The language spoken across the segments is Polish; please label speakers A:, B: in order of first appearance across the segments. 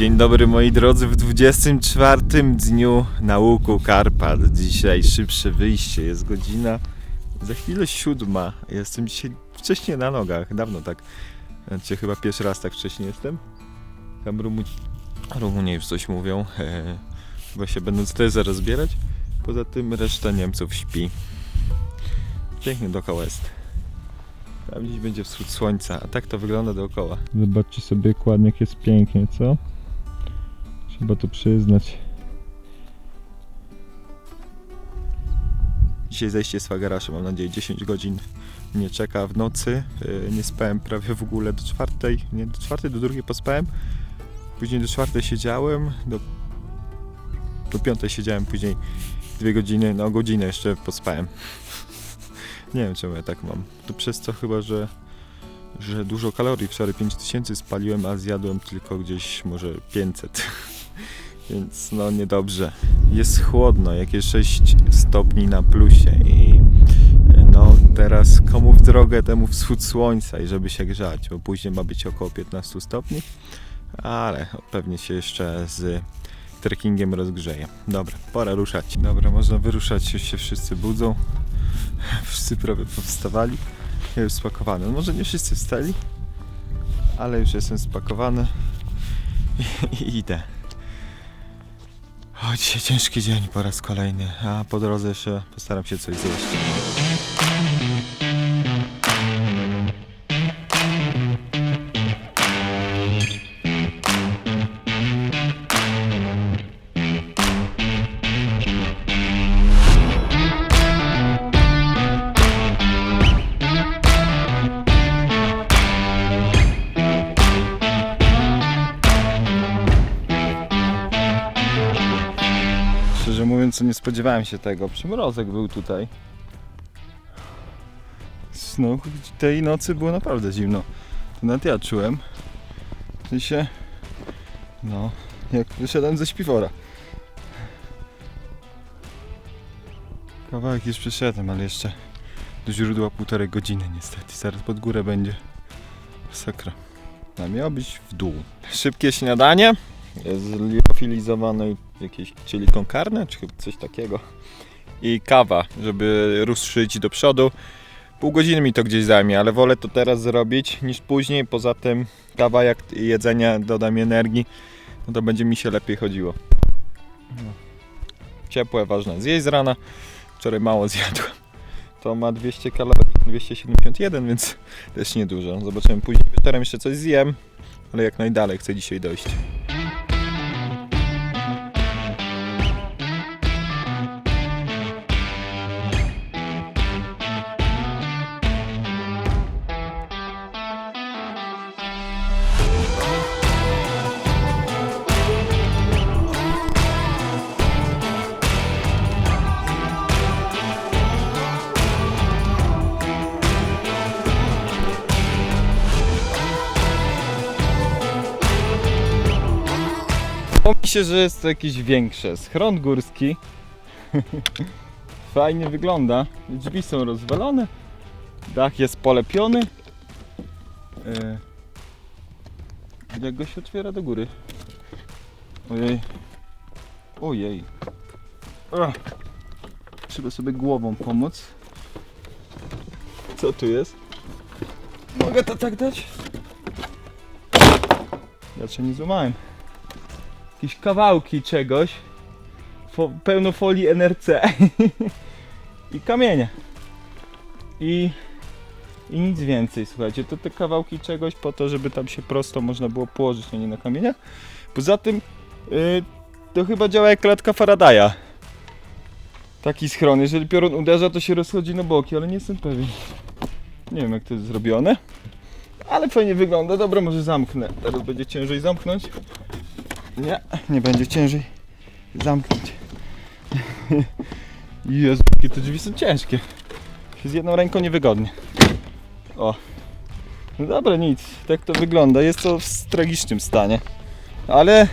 A: Dzień dobry moi drodzy w 24 dniu na łuku Karpat. Dzisiaj szybsze wyjście, jest godzina za chwilę siódma. Jestem dzisiaj wcześniej na nogach, dawno tak. Znaczy chyba pierwszy raz tak wcześnie jestem. Tam Rumu... Rumunie już coś mówią. E, chyba się będą tezę rozbierać. Poza tym reszta Niemców śpi. Pięknie dookoła jest. Tam dziś będzie wschód słońca, a tak to wygląda dookoła.
B: Zobaczcie sobie kładnik jest pięknie, co? Trzeba to przyznać.
A: Dzisiaj zejście z Fagaraszy, mam nadzieję 10 godzin mnie czeka w nocy. Yy, Nie spałem prawie w ogóle do czwartej, nie do czwartej, do drugiej pospałem. Później do czwartej siedziałem, do, do piątej siedziałem, później dwie godziny, no godzinę jeszcze pospałem. Nie wiem czemu ja tak mam. To przez to chyba, że, że dużo kalorii. Wczoraj 5000 spaliłem, a zjadłem tylko gdzieś może 500. Więc no niedobrze. Jest chłodno, jakieś 6 stopni na plusie i no teraz komu w drogę temu wschód słońca i żeby się grzać, bo później ma być około 15 stopni, ale pewnie się jeszcze z trekkingiem rozgrzeje. Dobra, pora ruszać. Dobra, można wyruszać, już się wszyscy budzą. Wszyscy prawie powstawali. Ja już spakowany. No może nie wszyscy wstali, ale już jestem spakowany i, i idę. O, dzisiaj ciężki dzień po raz kolejny, a po drodze jeszcze postaram się coś zjeść. To nie spodziewałem się tego. Przymrozek był tutaj. No, tej nocy było naprawdę zimno. To nawet ja czułem. W sensie, no, jak wyszedłem ze śpiwora. Kawałek już przyszedłem, ale jeszcze do źródła półtorej godziny niestety. Zaraz pod górę będzie. Sakra. A miało być w dół. Szybkie śniadanie. Jest liofilizowane jakieś czyli konkarne, czy coś takiego. I kawa, żeby ruszyć do przodu. Pół godziny mi to gdzieś zajmie, ale wolę to teraz zrobić niż później. Poza tym kawa jak jedzenie doda mi energii, no to będzie mi się lepiej chodziło. No. Ciepłe, ważne. Zjeść z rana. Wczoraj mało zjadłem. To ma 200 kalorii, 271, więc też niedużo. Zobaczymy później wieczorem jeszcze coś zjem, ale jak najdalej chcę dzisiaj dojść. Się, że jest to jakieś większe. Schron górski. Fajnie wygląda. Drzwi są rozwalone. Dach jest polepiony. E, Jak go się otwiera do góry? Ojej. Ojej. Trzeba sobie głową pomóc. Co tu jest? Mogę to tak dać? Ja cię nie złamałem jakieś kawałki czegoś. Fo pełno folii NRC. I kamienie. I, I nic więcej, słuchajcie. To te kawałki czegoś po to, żeby tam się prosto można było położyć, a nie na kamieniach. Poza tym yy, to chyba działa jak klatka Faradaya. Taki schron. Jeżeli piorun uderza, to się rozchodzi na boki, ale nie jestem pewien. Nie wiem jak to jest zrobione. Ale fajnie wygląda. Dobra, może zamknę. Teraz będzie ciężej zamknąć. Nie, nie będzie ciężej zamknąć. Jezu, jakie te drzwi są ciężkie. Z jedną ręką niewygodnie. O. No dobra, nic. Tak to wygląda. Jest to w tragicznym stanie. Ale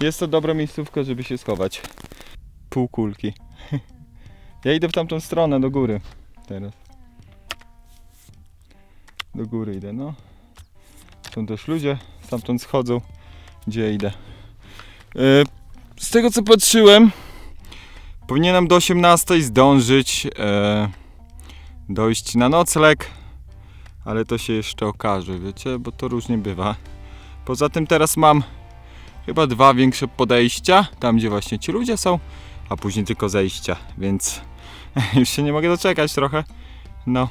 A: jest to dobra miejscówka, żeby się schować. Pół kulki. Ja idę w tamtą stronę, do góry. Teraz. Do góry idę, no. Są też ludzie, stamtąd schodzą. Gdzie idę? Y, Z tego co patrzyłem, powinienem do 18 zdążyć e, dojść na nocleg, ale to się jeszcze okaże, wiecie, bo to różnie bywa. Poza tym teraz mam chyba dwa większe podejścia, tam gdzie właśnie ci ludzie są, a później tylko zejścia, więc już się nie mogę doczekać trochę. No.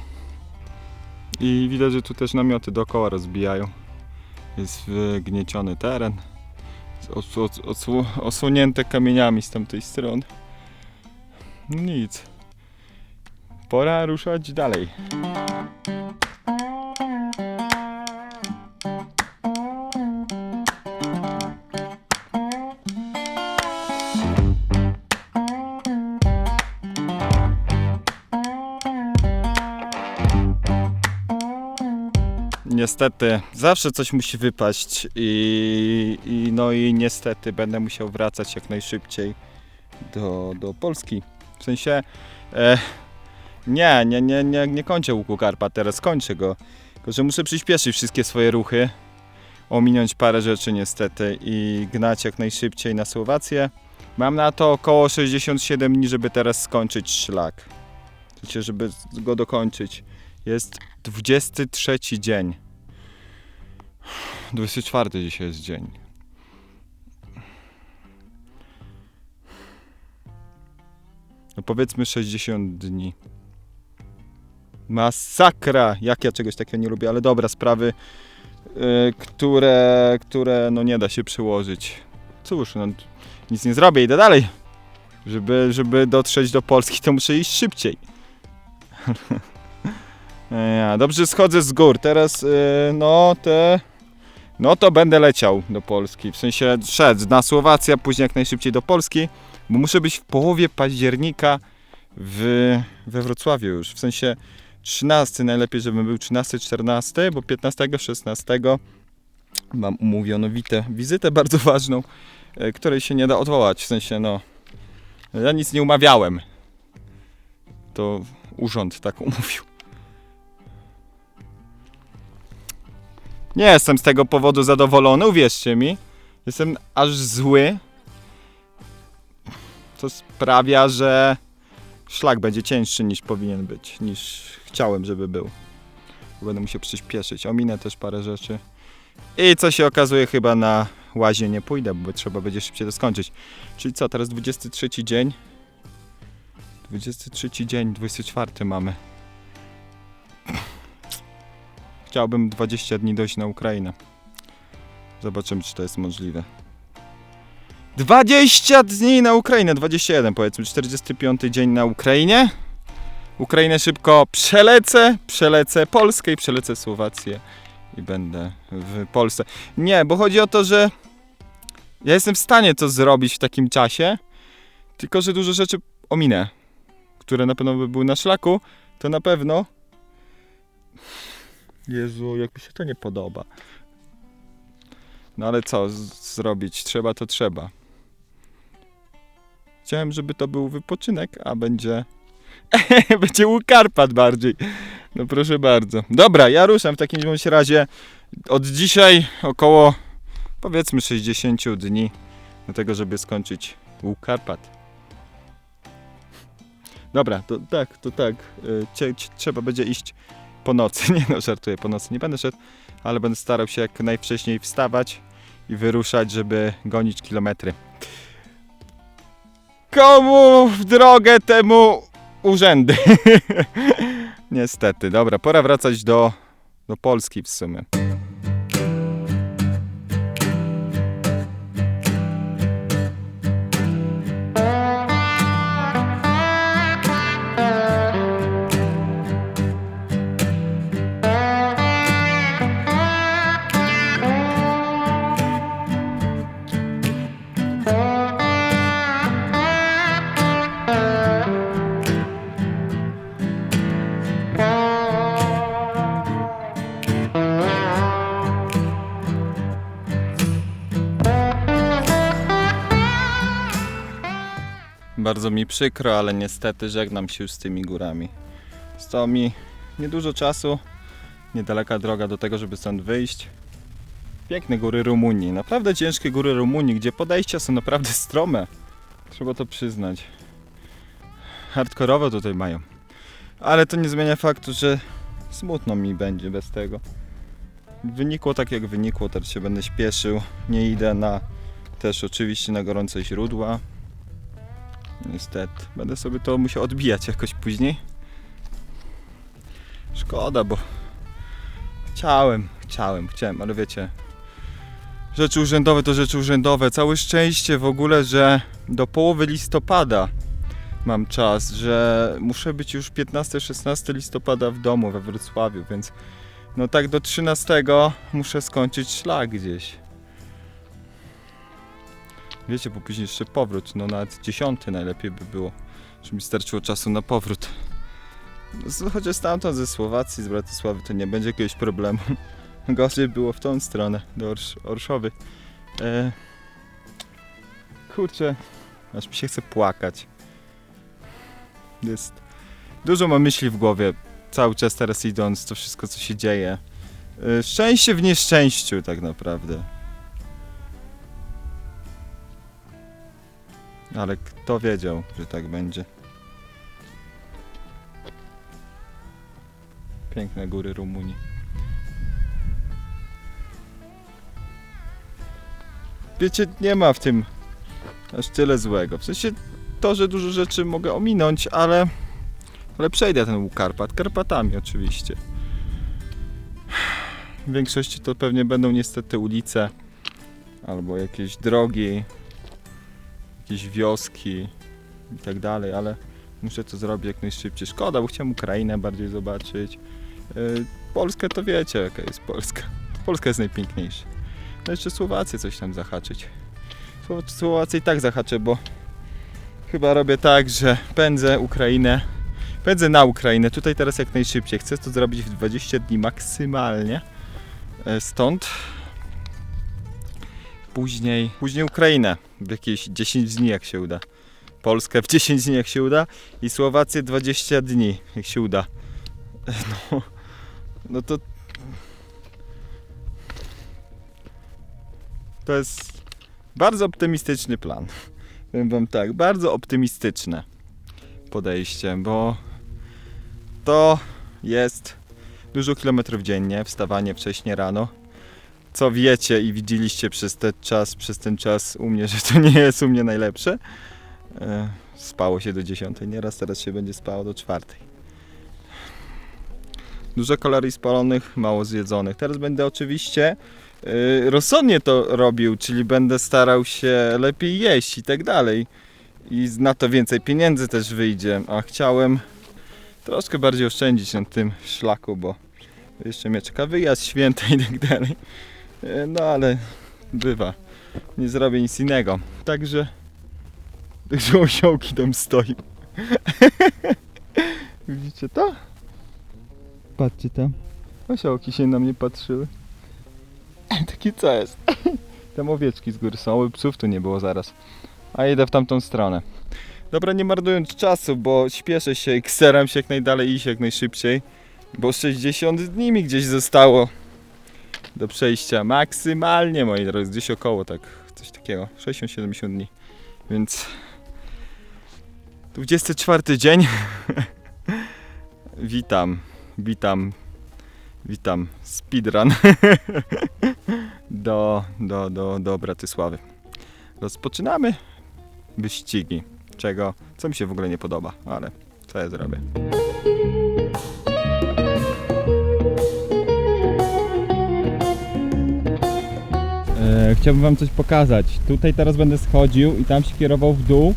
A: I widać, że tu też namioty dookoła rozbijają. Jest wygnieciony teren. Osłonięte kamieniami z tamtej strony. Nic. Pora ruszać dalej. Niestety, zawsze coś musi wypaść i, i no i niestety będę musiał wracać jak najszybciej do, do Polski. W sensie, e, nie, nie, nie, nie, nie kończę łuku Karpa teraz, kończę go. Tylko, że muszę przyspieszyć wszystkie swoje ruchy, ominąć parę rzeczy niestety i gnać jak najszybciej na Słowację. Mam na to około 67 dni, żeby teraz skończyć szlak. Sensie, żeby go dokończyć. Jest 23 dzień. 24 dzisiaj jest dzień. No powiedzmy 60 dni. Masakra! Jak ja czegoś takiego nie lubię, ale dobra, sprawy, y, które, które no nie da się przełożyć. Cóż, no nic nie zrobię, idę dalej. Żeby, żeby dotrzeć do Polski, to muszę iść szybciej. Ja, dobrze schodzę z gór. Teraz, y, no te. No to będę leciał do Polski. W sensie szedł na Słowację, później jak najszybciej do Polski, bo muszę być w połowie października w, we Wrocławiu już. W sensie 13 najlepiej, żebym był 13-14, bo 15-16 mam umówioną witę, wizytę bardzo ważną, e, której się nie da odwołać. W sensie, no, ja nic nie umawiałem. To urząd tak umówił. Nie jestem z tego powodu zadowolony, uwierzcie mi. Jestem aż zły. To sprawia, że szlak będzie cięższy niż powinien być, niż chciałem, żeby był. Będę musiał przyspieszyć. Ominę też parę rzeczy. I co się okazuje, chyba na łazie nie pójdę, bo trzeba będzie szybciej to skończyć. Czyli co, teraz 23 dzień. 23 dzień, 24 mamy. Chciałbym 20 dni dojść na Ukrainę. Zobaczymy, czy to jest możliwe. 20 dni na Ukrainę, 21 powiedzmy, 45 dzień na Ukrainie. Ukrainę szybko przelecę, przelecę Polskę i przelecę Słowację i będę w Polsce. Nie, bo chodzi o to, że ja jestem w stanie to zrobić w takim czasie, tylko że dużo rzeczy ominę, które na pewno by były na szlaku, to na pewno Jezu, jak mi się to nie podoba. No ale co zrobić? Trzeba to trzeba. Chciałem, żeby to był wypoczynek, a będzie. będzie łuk Karpat bardziej. No proszę bardzo. Dobra, ja ruszam w takim bądź razie. Od dzisiaj około powiedzmy 60 dni do tego, żeby skończyć łuk Karpat. Dobra, to tak, to tak. Y, trzeba będzie iść po nocy. Nie no, żartuję, po nocy nie będę szedł, ale będę starał się jak najwcześniej wstawać i wyruszać, żeby gonić kilometry. Komu w drogę temu urzędy? Niestety, dobra, pora wracać do, do Polski w sumie. Bardzo mi przykro, ale niestety żegnam się już z tymi górami. Zostało mi niedużo czasu, niedaleka droga do tego, żeby stąd wyjść. Piękne góry Rumunii, naprawdę ciężkie góry Rumunii, gdzie podejścia są naprawdę strome. Trzeba to przyznać. Hardkorowo tutaj mają. Ale to nie zmienia faktu, że smutno mi będzie bez tego. Wynikło tak jak wynikło, teraz się będę śpieszył. Nie idę na też oczywiście na gorące źródła. Niestety, będę sobie to musiał odbijać jakoś później. Szkoda, bo chciałem, chciałem, chciałem, ale wiecie, rzeczy urzędowe to rzeczy urzędowe. Całe szczęście w ogóle, że do połowy listopada mam czas, że muszę być już 15-16 listopada w domu we Wrocławiu, więc no tak do 13 muszę skończyć szlak gdzieś. Wiecie, bo później jeszcze powrót, no nawet 10 najlepiej by było, żeby mi starczyło czasu na powrót. No, chociaż stamtąd ze Słowacji, z Bratysławy to nie będzie jakiegoś problemu. Gorzej było w tą stronę, do Orsz Orszowy. E... Kurczę, aż mi się chce płakać. Jest... Dużo mam myśli w głowie, cały czas teraz idąc, to wszystko co się dzieje. E, Szczęście w nieszczęściu tak naprawdę. Ale kto wiedział, że tak będzie? Piękne góry Rumunii. Wiecie, nie ma w tym aż tyle złego. W sensie to, że dużo rzeczy mogę ominąć, ale, ale przejdę ten łuk Karpat. Karpatami oczywiście. W większości to pewnie będą niestety ulice albo jakieś drogi, jakieś wioski i tak dalej, ale muszę to zrobić jak najszybciej. Szkoda, bo chciałem Ukrainę bardziej zobaczyć. Yy, Polskę to wiecie, jaka jest Polska. Polska jest najpiękniejsza. No jeszcze Słowację coś tam zahaczyć. Słow- Słowację i tak zahaczę, bo chyba robię tak, że pędzę Ukrainę. Pędzę na Ukrainę, tutaj teraz jak najszybciej. Chcę to zrobić w 20 dni maksymalnie. E, Stąd później, później Ukrainę w jakieś 10 dni jak się uda. Polskę w 10 dni jak się uda i Słowację 20 dni jak się uda. No, no to to jest bardzo optymistyczny plan. Powiem wam tak, bardzo optymistyczne podejście, bo to jest dużo kilometrów dziennie, wstawanie wcześnie rano. Co wiecie i widzieliście przez ten czas, przez ten czas u mnie, że to nie jest u mnie najlepsze. E, Spało się do 10 nieraz, teraz się będzie spało do 4. Dużo kalorii spalonych, mało zjedzonych. Teraz będę oczywiście y, rozsądnie to robił, czyli będę starał się lepiej jeść i tak dalej. I na to więcej pieniędzy też wyjdzie. A chciałem troszkę bardziej oszczędzić na tym szlaku, bo jeszcze mnie czeka wyjazd, święta i tak dalej. Y, No ale bywa. Nie zrobię nic innego. Także. Także osiołki tam stoją. Widzicie to? Patrzcie tam. Osiołki się na mnie patrzyły. Taki co jest? Tam owieczki z góry są, psów tu nie było zaraz. A idę w tamtą stronę. Dobra, nie marnując czasu, bo śpieszę się i staram się jak najdalej iść jak najszybciej. Bo 60 dni mi gdzieś zostało do przejścia. Maksymalnie, moi drodzy, gdzieś około tak, coś takiego. 60-70 dni. Więc 24 dzień. witam, witam, witam. Speedrun do, do, do, do Bratysławy. Rozpoczynamy wyścigi. Czego, co mi się w ogóle nie podoba, ale co ja zrobię.
B: Chciałbym wam coś pokazać. Tutaj teraz będę schodził i tam się kierował w dół.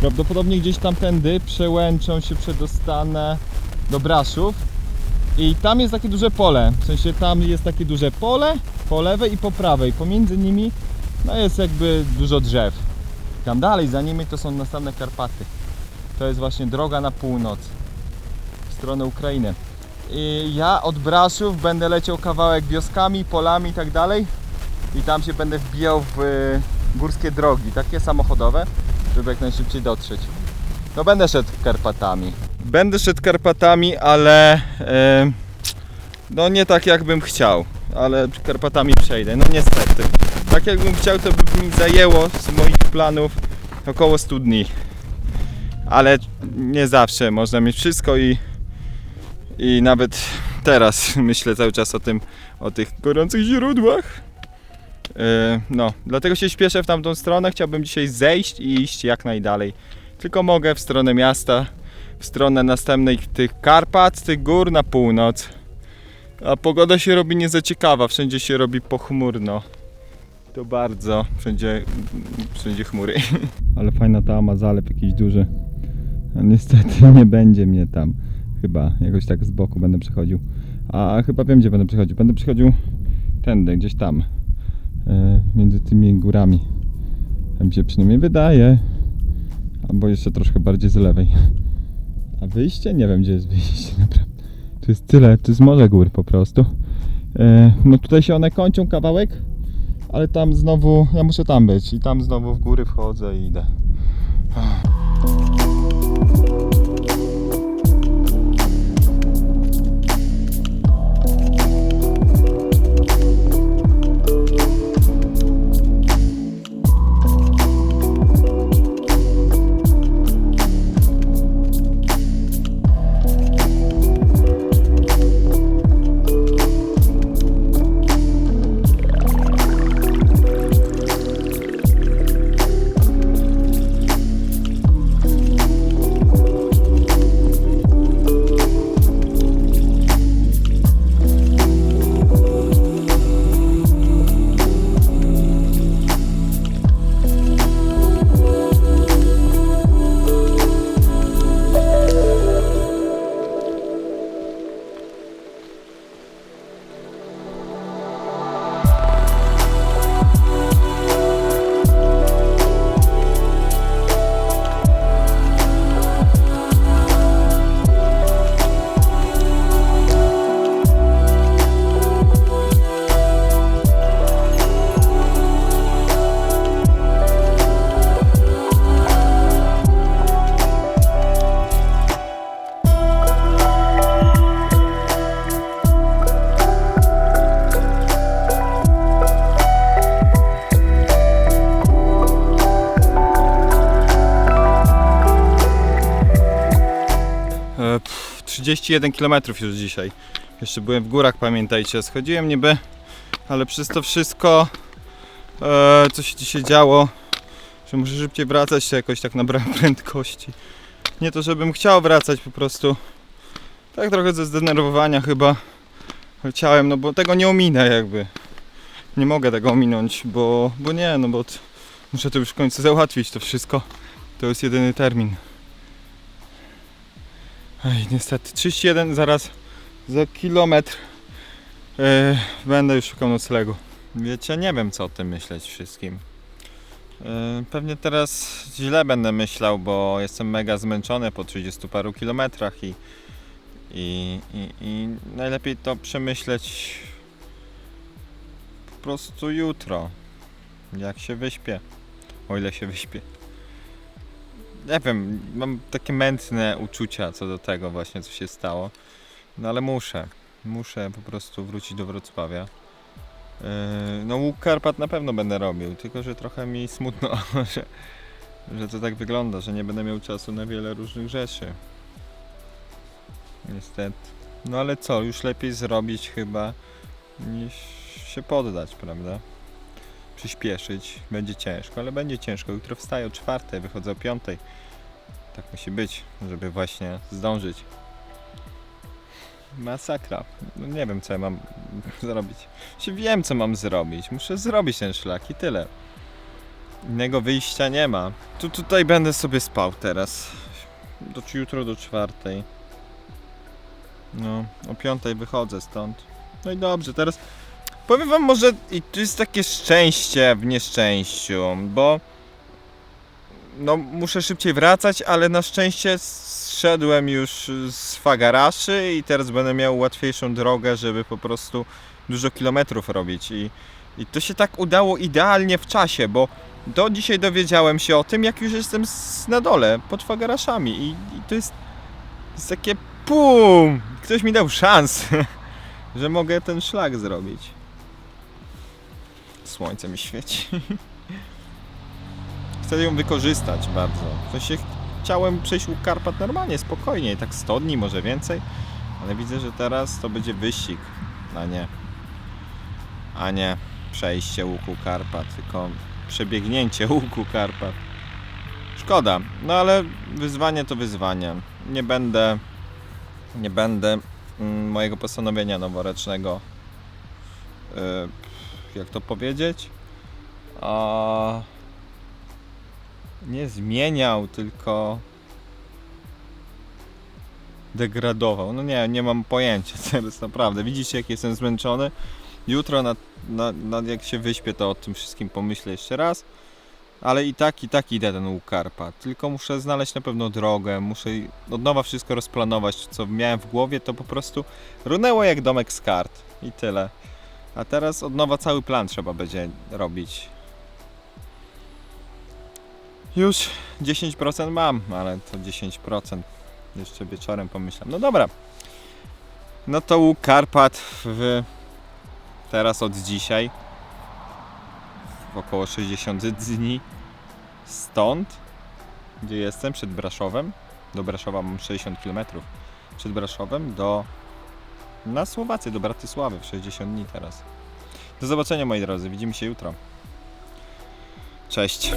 B: Prawdopodobnie gdzieś tamtędy przełęczą się przedostanę do Braszów. I tam jest takie duże pole. W sensie tam jest takie duże pole po lewej i po prawej. Pomiędzy nimi no jest jakby dużo drzew. Tam dalej za nimi to są następne Karpaty. To jest właśnie droga na północ. W stronę Ukrainy. I ja od Braszów będę leciał kawałek wioskami, polami i tak dalej i tam się będę wbijał w y, górskie drogi, takie samochodowe, żeby jak najszybciej dotrzeć. No będę szedł Karpatami.
A: Będę szedł Karpatami, ale e, no nie tak jak bym chciał.
B: ale Karpatami przejdę. No niestety. Tak jakbym chciał, to by mi zajęło z moich planów około 100 dni. Ale nie zawsze można mieć wszystko i, i nawet teraz myślę cały czas o tym, o tych gorących źródłach. Yy, No, dlatego się śpieszę w tamtą stronę. Chciałbym dzisiaj zejść i iść jak najdalej. Tylko mogę w stronę miasta, w stronę następnej tych Karpat, tych gór na północ. A pogoda się robi nie za ciekawa, wszędzie się robi pochmurno. To bardzo, wszędzie, wszędzie chmury. Ale fajna ta ma zalew jakiś duży. A niestety nie będzie mnie tam. Chyba jakoś tak z boku będę przechodził. A chyba wiem gdzie będę przechodził. Będę przechodził tędy, gdzieś tam. E, między tymi górami. Tak mi się przynajmniej wydaje. Albo jeszcze troszkę bardziej z lewej. A wyjście? Nie wiem gdzie jest wyjście naprawdę. Tu jest tyle, to jest morze gór po prostu. E, no tutaj się one kończą kawałek, ale tam znowu, ja muszę tam być i tam znowu w góry wchodzę i idę. 31 km już dzisiaj. Jeszcze byłem w górach, pamiętajcie. Schodziłem niby, ale przez to wszystko, e, co się dzisiaj działo, że muszę szybciej wracać, to jakoś tak nabrałem prędkości. Nie to, żebym chciał wracać, po prostu tak trochę ze zdenerwowania chyba chciałem, no bo tego nie ominę jakby. Nie mogę tego ominąć, bo, bo nie, no bo muszę to już w końcu załatwić to wszystko. To jest jedyny termin. Ej, niestety 31 zaraz za kilometr e, będę już szukał noclegu. Wiecie, nie wiem co o tym myśleć wszystkim. E, pewnie teraz źle będę myślał, bo jestem mega zmęczony po 30 paru kilometrach i, i, i, i najlepiej to przemyśleć po prostu jutro, jak się wyśpię, o ile się wyśpię nie wiem, mam takie mętne uczucia co do tego właśnie, co się stało. No ale muszę, muszę po prostu wrócić do Wrocławia. Yy, No łuk Karpat na pewno będę robił, tylko że trochę mi smutno, że, że to tak wygląda, że nie będę miał czasu na wiele różnych rzeczy. Niestety. No ale co, już lepiej zrobić chyba niż się poddać, prawda? Przyspieszyć, będzie ciężko, ale będzie ciężko. Jutro wstaję o czwartej, wychodzę o piątej. Tak musi być, żeby właśnie zdążyć. Masakra. No nie wiem co ja mam zrobić. Się wiem co mam zrobić. Muszę zrobić ten szlak i tyle. Innego wyjścia nie ma. Tu tutaj będę sobie spał teraz. Do jutro do czwartej. No, o piątej wychodzę stąd. No i dobrze, teraz powiem wam może i tu jest takie szczęście w nieszczęściu, bo no muszę szybciej wracać, ale na szczęście zszedłem już z Fagaraszy i teraz będę miał łatwiejszą drogę, żeby po prostu dużo kilometrów robić i, i to się tak udało idealnie w czasie, bo do dzisiaj dowiedziałem się o tym, jak już jestem s- na dole, pod Fagaraszami i, i to jest, to jest takie PUM! Ktoś mi dał szansę, że mogę ten szlak zrobić.
A: Słońce mi świeci. Chcę ją wykorzystać bardzo. W sensie chciałem przejść łuk Karpat normalnie, spokojnie, tak 100 dni, może więcej. Ale widzę, że teraz to będzie wyścig, a nie, a nie przejście łuku Karpat, tylko przebiegnięcie łuku Karpat. Szkoda, no ale wyzwanie to wyzwanie. Nie będę, nie będę mm, mojego postanowienia noworocznego, y, jak to powiedzieć, a nie zmieniał, tylko degradował. No nie, nie mam pojęcia teraz naprawdę. Widzicie jak jestem zmęczony. Jutro na, na, na jak się wyśpię to o tym wszystkim pomyślę jeszcze raz. Ale i tak, i tak idę ten łuk Karpat. Tylko muszę znaleźć na pewno drogę, muszę od nowa wszystko rozplanować. Co miałem w głowie, to po prostu runęło jak domek z kart. I tyle. A teraz od nowa cały plan trzeba będzie robić. Już 10% mam, ale to 10% jeszcze wieczorem pomyślam. No dobra. No to łuk Karpat w... teraz od dzisiaj w około 60 dni stąd, gdzie jestem, przed Braszowem. Do Braszowa mam 60 km. Przed Braszowem do na Słowację, do Bratysławy w 60 dni teraz. Do zobaczenia moi drodzy, widzimy się jutro. Cześć.